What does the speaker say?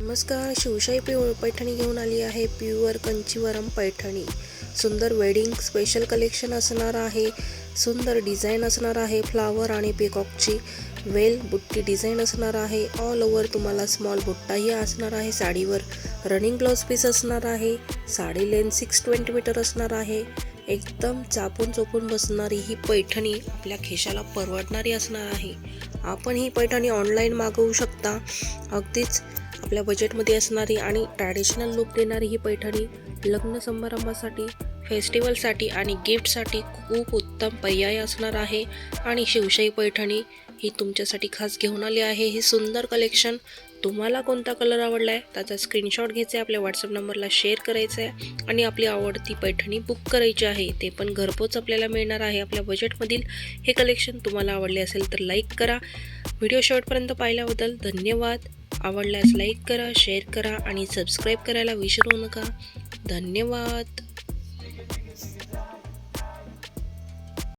नमस्कार शिवशाही पि पैठणी घेऊन आली आहे प्युअर कंचीवरम पैठणी. सुंदर वेडिंग स्पेशल कलेक्शन असणार आहे. सुंदर डिझाईन असणार आहे फ्लावर आणि पिकॉकची वेल बुट्टी डिझाईन असणार आहे. ऑल ओव्हर तुम्हाला स्मॉल बुट्टाही असणार आहे. साडीवर रनिंग ब्लाऊज पीस असणार आहे. Sari length six twenty metre असणार आहे. एकदम चापून चोपून बसणारी ही पैठणी आपल्या खिशाला परवडणारी असणार आहे. आपण ही पैठणी ऑनलाईन मागवू शकता. अगदीच आपल्या बजेटमध्ये असणारी आणि ट्रॅडिशनल लुक देणारी ही पैठणी लग्न समारंभासाठी फेस्टिवलसाठी आणि गिफ्टसाठी खूप उत्तम पर्याय असणार आहे. आणि शिवशाही पैठणी ही तुमच्यासाठी खास घेऊन आली आहे. ही सुंदर कलेक्शन तुम्हाला कोणता कलर आवडला आहे त्याचा स्क्रीनशॉट घ्यायचा आहे आपल्या व्हॉट्सअप नंबरला शेअर करायचा आहे आणि आपली आवडती पैठणी बुक करायची आहे. ते पण घरपोच आपल्याला मिळणार आहे. आपल्या बजेटमधील हे कलेक्शन तुम्हाला आवडले असेल तर लाईक करा. व्हिडिओ शेवटपर्यंत पाहिल्याबद्दल धन्यवाद. आवडल्यास लाईक करा शेअर करा आणि सबस्क्राईब करायला विसरू नका. धन्यवाद.